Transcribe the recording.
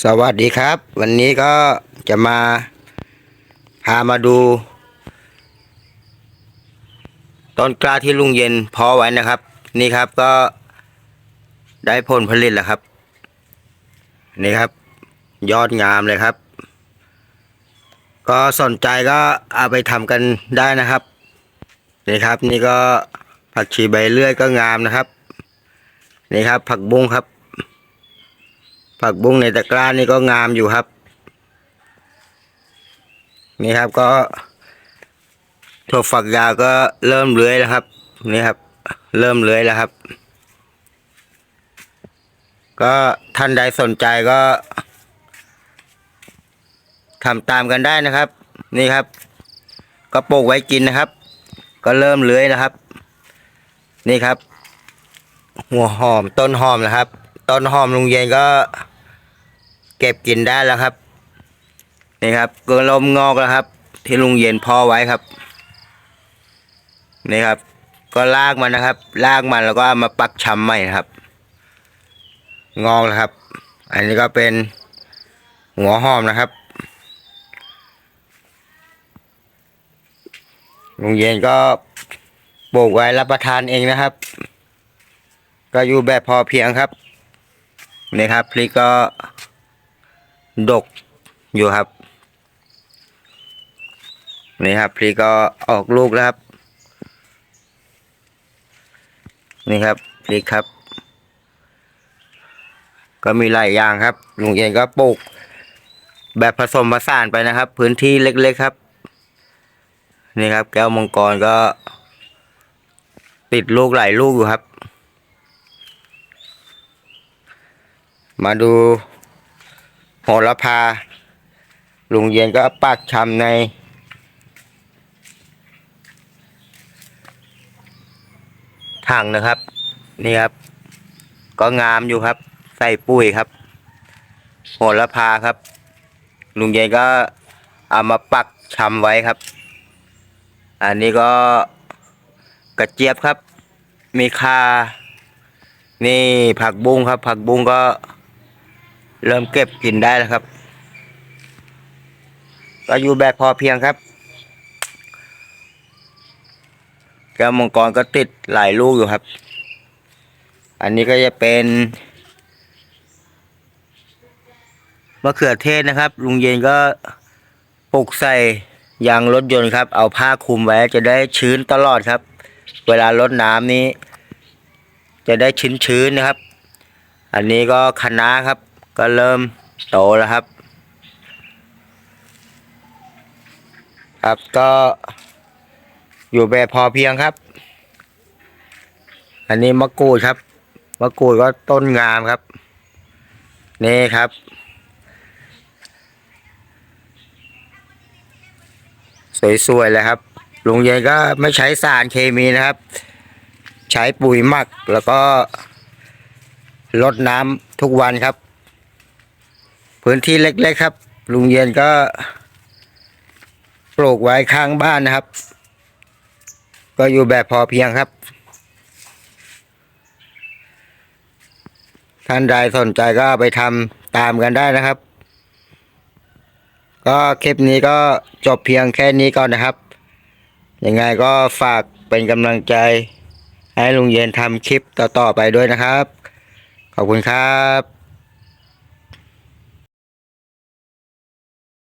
สวัสดีครับ วันนี้ก็จะมาพามาดู ต้นกล้าที่ลุงเย็นเพอไว้นะครับ นี่ครับก็ได้ผลผลิตแล้วครับ นี่ครับ ยอดงามเลยครับ ก็สนใจก็เอาไปทำกันได้นะครับ นี่ครับ นี่ก็ผักชีใบเลื่อยก็งามนะครับ นี่ครับ ผักบุ้งครับ ผักบุ้งในตะกร้านี่ก็งามอยู่ครับ นี่ครับก็ถั่วฝักยาวก็เริ่มเลื้อยแล้วครับ นี่ครับ เริ่มเลื้อยแล้วครับ ก็ท่านใดสนใจก็ทำตามกันได้นะครับ นี่ครับ ก็ปลูกไว้กินนะครับ ก็เริ่มเลื้อยแล้วครับ นี่ครับ หัวหอมต้นหอมนะครับ ต้นหอมลุงเย็นก็ เก็บกินได้แล้วครับนี่ครับก็ลมงอกแล้วครับ ที่ลุงเย็นพอไว้ครับนี่ครับ ก็ลากมันนะครับ ลากมันแล้วก็มาปักชำใหม่นะครับ งอกแล้วครับ อันนี้ก็เป็นหัวหอมนะครับลุงเย็นก็ปลูกไว้รับประทานเองนะครับ ก็อยู่แบบพอเพียงครับนี่ครับพริกก็ ดกอยู่ครับ นี่ครับพริกก็ออกลูกแล้วครับ นี่ครับพริกครับ ก็มีหลายอย่างครับลุงเย็นก็ปลูก แบบผสมผสานไปนะครับ พื้นที่เล็กๆครับ นี่ครับ แก้วมังกรก็ ติดลูกหลายลูกอยู่ครับ มาดู โหระพา ลุงเย็นก็ปักชำใน ถังนะครับ นี่ครับ ก็งามอยู่ครับ ใส่ปุ๋ยครับ โหระพาครับ ลุงเย็นก็เอามาปักชำไว้ครับ อันนี้ก็กระเจี๊ยบครับ มีคานี่ผักบุ้งครับ ผักบุ้งก็ เริ่มเก็บกินได้แล้วครับ ก็อยู่แบบพอเพียงครับ แก้วมังกรก็ติดหลายลูกอยู่ครับ อันนี้ก็จะเป็นมะเขือเทศนะครับ ลุงเย็นก็ปลูกใส่ยางรถยนต์ครับ เอาผ้าคลุมไว้จะได้ชื้นตลอดครับ เวลารดน้ำนี้ จะได้ชื้นๆนะครับ อันนี้ก็คะน้าครับ ก็เริ่มโตแล้วครับ ครับก็อยู่แบบพอเพียงครับ อันนี้มะกรูดครับ มะกรูดก็ต้นงามครับ นี่ครับ สวยๆเลยครับลุงเย็นก็ไม่ใช้สารเคมีนะครับ ใช้ปุ๋ยหมักแล้วก็ลดน้ำทุกวันครับ พื้นที่เล็กๆครับ ลุงเย็นก็ปลูกไว้ข้างบ้านนะครับ ก็อยู่แบบพอเพียงครับ ท่านใดสนใจก็ไปทำตามกันได้นะครับ ก็คลิปนี้ก็จบเพียงแค่นี้ก่อนนะครับ ยังไงก็ฝากเป็นกำลังใจให้ลุงเย็นทำคลิปต่อๆไปด้วยนะครับ ขอบคุณครับ